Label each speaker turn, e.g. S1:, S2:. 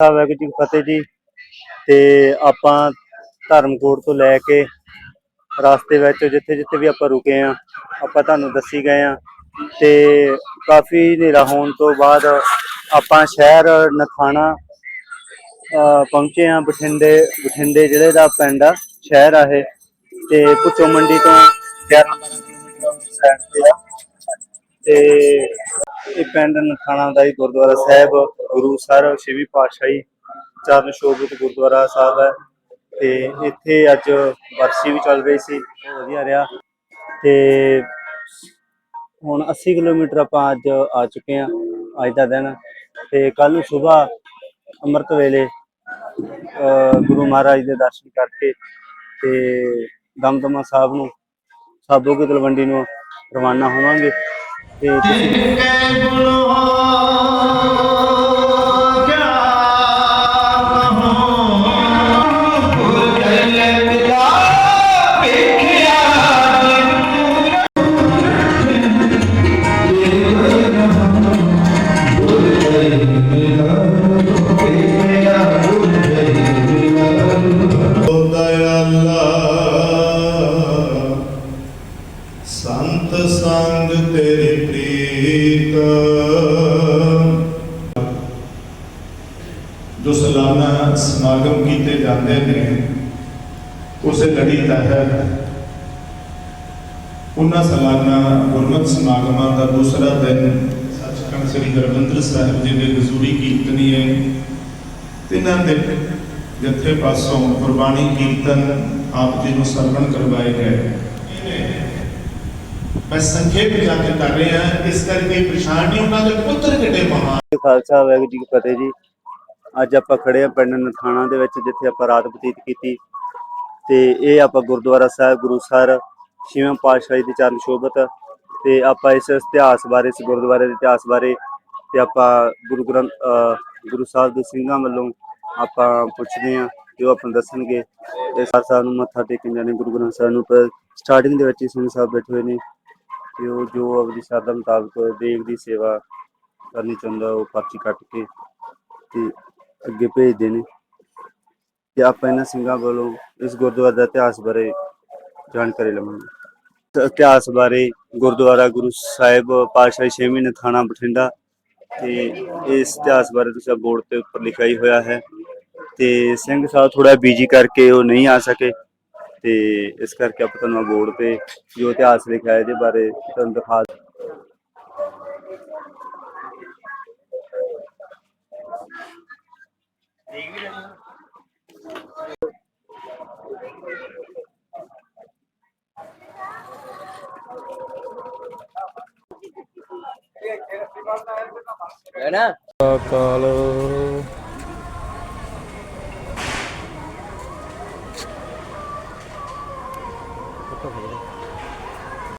S1: ਸਾਹਿਬ ਵਾਹਿਗੁਰੂ ਜੀ ਫਤਿਹ ਜੀ ਤੇ ਆਪਾਂ ਧਰਮਕੋਟ ਤੋਂ ਲੈ ਕੇ ਰਸਤੇ ਵਿੱਚ ਜਿੱਥੇ ਜਿੱਥੇ ਵੀ ਆਪਾਂ ਰੁਕੇ ਆ ਆਪਾਂ ਤੁਹਾਨੂੰ ਦੱਸੀ ਗਏ ਆ ਤੇ ਕਾਫੀ ਹਨੇਰਾ ਹੋਣ ਤੋਂ ਬਾਅਦ ਆਪਾਂ ਸ਼ਹਿਰ ਨਥਾਣਾ ਪਹੁੰਚੇ ਆ ਬਠਿੰਡੇ ਬਠਿੰਡੇ ਜ਼ਿਲ੍ਹੇ ਦਾ ਪਿੰਡ ਆ, ਸ਼ਹਿਰ ਆ ਇਹ ਤੇ ਪੁੱਚੋ ਮੰਡੀ ਤੋਂ 11 12 ਕਿਲੋਮੀਟਰ ਸਾਈਡ ਤੇ ਆ ਤੇ ਇਹ ਪਿੰਡ ਨਥਾਣਾ ਦਾ ਹੀ ਗੁਰਦੁਆਰਾ ਸਾਹਿਬ, ਗੁਰੂ ਸਰ, ਛੇਵੀਂ ਪਾਤਸ਼ਾਹੀ, ਚਰਨ ਸ਼ੋਭਿਤ ਗੁਰਦੁਆਰਾ ਸਾਹਿਬ ਹੈ ਤੇ ਇੱਥੇ ਅੱਜ ਵਰਸੀ ਵੀ ਚੱਲ ਰਹੀ ਸੀ, ਬਹੁਤ ਵਧੀਆ ਰਿਹਾ ਤੇ ਹੁਣ 80 ਕਿਲੋਮੀਟਰ ਆਪਾਂ ਅੱਜ ਆ ਚੁੱਕੇ ਹਾਂ, ਅੱਜ ਦਾ ਦਿਨ ਤੇ ਕੱਲ ਨੂੰ ਸਵੇਰ ਅੰਮ੍ਰਿਤ ਵੇਲੇ, ਅਹ ਗੁਰੂ ਮਹਾਰਾਜ ਦੇ ਦਰਸ਼ਨ ਕਰਕੇ ਤੇ ਦਮਦਮਾ ਸਾਹਿਬ ਨੂੰ, ਸਾਬੋ ਕੀ ਤਲਵੰਡੀ ਨੂੰ ਰਵਾਨਾ ਹੋਵਾਂਗੇ। ਤੇ
S2: ਸੰਤ ਸੰਗ ਤੇਰੀ ਪ੍ਰੀਤ। ਜੋ ਸਾਲਾਨਾ ਸਮਾਗਮ ਕੀਤੇ ਜਾਂਦੇ ਨੇ, ਉਸੇ ਲੜੀ ਤਹਿਤ ਉਹਨਾਂ ਸਲਾਨਾ ਗੁਰਮਤਿ ਸਮਾਗਮਾਂ ਦਾ ਦੂਸਰਾ ਦਿਨ ਸੱਚਖੰਡ ਸ੍ਰੀ ਹਰਿਮੰਦਰ ਸਾਹਿਬ ਜੀ ਦੇ ਹਜ਼ੂਰੀ ਕੀਰਤਨੀ ਹੈ। ਤਿੰਨਾਂ ਦੇ ਜਥੇ ਪਾਸੋਂ ਗੁਰਬਾਣੀ ਕੀਰਤਨ ਆਪ ਜੀ ਨੂੰ ਸਰਵਣ ਕਰਵਾਏ ਗਏ। ਮੈਂ ਸੰਖੇਪ ਜਾ ਕੇ ਕਰ ਰਿਹਾ ਇਸ ਕਰਕੇ ਪਛਾਣ ਨਹੀਂ ਉਹਨਾਂ ਦੇ ਪੁੱਤਰ ਕਿਤੇ ਮਹਾਨ।
S1: ਖਾਲਸਾ, ਵਾਹਿਗੁਰੂ ਜੀ ਫਤਿਹ ਜੀ। ਅੱਜ ਆਪਾਂ ਖੜੇ ਆ ਪਿੰਡ ਨਥਾਣਾ ਦੇ ਵਿੱਚ, ਜਿੱਥੇ ਆਪਾਂ ਰਾਤ ਬਤੀਤ ਕੀਤੀ। ਤੇ ਇਹ ਆਪਾਂ ਗੁਰਦੁਆਰਾ ਸਾਹਿਬ, ਗੁਰੂ ਸਰ, ਛੇਵਾਂ ਪਾਤਸ਼ਾਹੀ ਦੇ ਚਰਨ ਸ਼ੋਭਤ। ਤੇ ਆਪਾਂ ਇਸ ਇਤਿਹਾਸ ਬਾਰੇ, ਇਸ ਗੁਰਦੁਆਰੇ ਦੇ ਇਤਿਹਾਸ ਬਾਰੇ, ਤੇ ਆਪਾਂ ਗੁਰੂ ਗ੍ਰੰਥ ਗੁਰੂ ਸਾਹਿਬ ਦੇ ਸਿੰਘਾਂ ਵੱਲੋਂ ਆਪਾਂ ਪੁੱਛਦੇ ਆ ਤੇ ਉਹ ਆਪਾਂ ਦੱਸਣਗੇ। ਤੇ ਸਰ ਸਾਹਿਬ ਨੂੰ ਮੱਥਾ ਟੇਕਣ ਜਾਣੇ, ਗੁਰੂ ਗ੍ਰੰਥ ਸਾਹਿਬ ਨੂੰ ਸਟਾਰਟਿੰਗ ਦੇ ਵਿੱਚ ਹੀ ਸਿੰਘ ਸਾਹਿਬ ਬੈਠੇ ਹੋਏ ਨੇ। ਤੇ ਉਹ ਜੋ ਆਪਣੀ ਸ਼ਰਧਾ ਮੁਤਾਬਕ ਦੇਵ ਦੀ ਸੇਵਾ ਕਰਨੀ ਚਾਹੁੰਦਾ, ਉਹ ਪਰਚੀ ਕੱਟ ਕੇ ਤੇ ਅੱਗੇ ਭੇਜਦੇ ਨੇ। ਤੇ ਆਪਾਂ ਇਹਨਾਂ ਸਿੰਘਾਂ ਵੱਲੋਂ ਇਸ ਗੁਰਦੁਆਰੇ ਦਾ ਇਤਿਹਾਸ ਬਾਰੇ ਜਾਣਕਾਰੀ ਲਵਾਂਗੇ। ਇਤਿਹਾਸ ਬਾਰੇ ਗੁਰਦੁਆਰਾ ਗੁਰੂ ਸਾਹਿਬ ਪਾਤਸ਼ਾਹੀ ਛੇਵੀਂ ਨੇ ਥਾਣਾ ਬਠਿੰਡਾ ਤੇ ਇਸ ਇਤਿਹਾਸ ਬਾਰੇ ਤੁਸੀਂ ਬੋਰਡ ਤੇ ਉੱਪਰ ਲਿਖਿਆ ਹੀ ਹੋਇਆ ਹੈ। ਤੇ ਸਿੰਘ ਸਾਹਿਬ ਥੋੜਾ ਬੀਜੀ ਕਰਕੇ ਉਹ ਨਹੀਂ ਆ ਸਕੇ। ਤੇ ਇਸ ਕਰਕੇ ਆਪਾਂ ਤੁਹਾਨੂੰ ਬੋਰਡ ਤੇ ਜੋ ਇਤਿਹਾਸ ਲਿਖਿਆ ਹੈ ਇਹਦੇ ਬਾਰੇ ਤੁਹਾਨੂੰ ਦਿਖਾ
S3: ਕਾਲ Có 的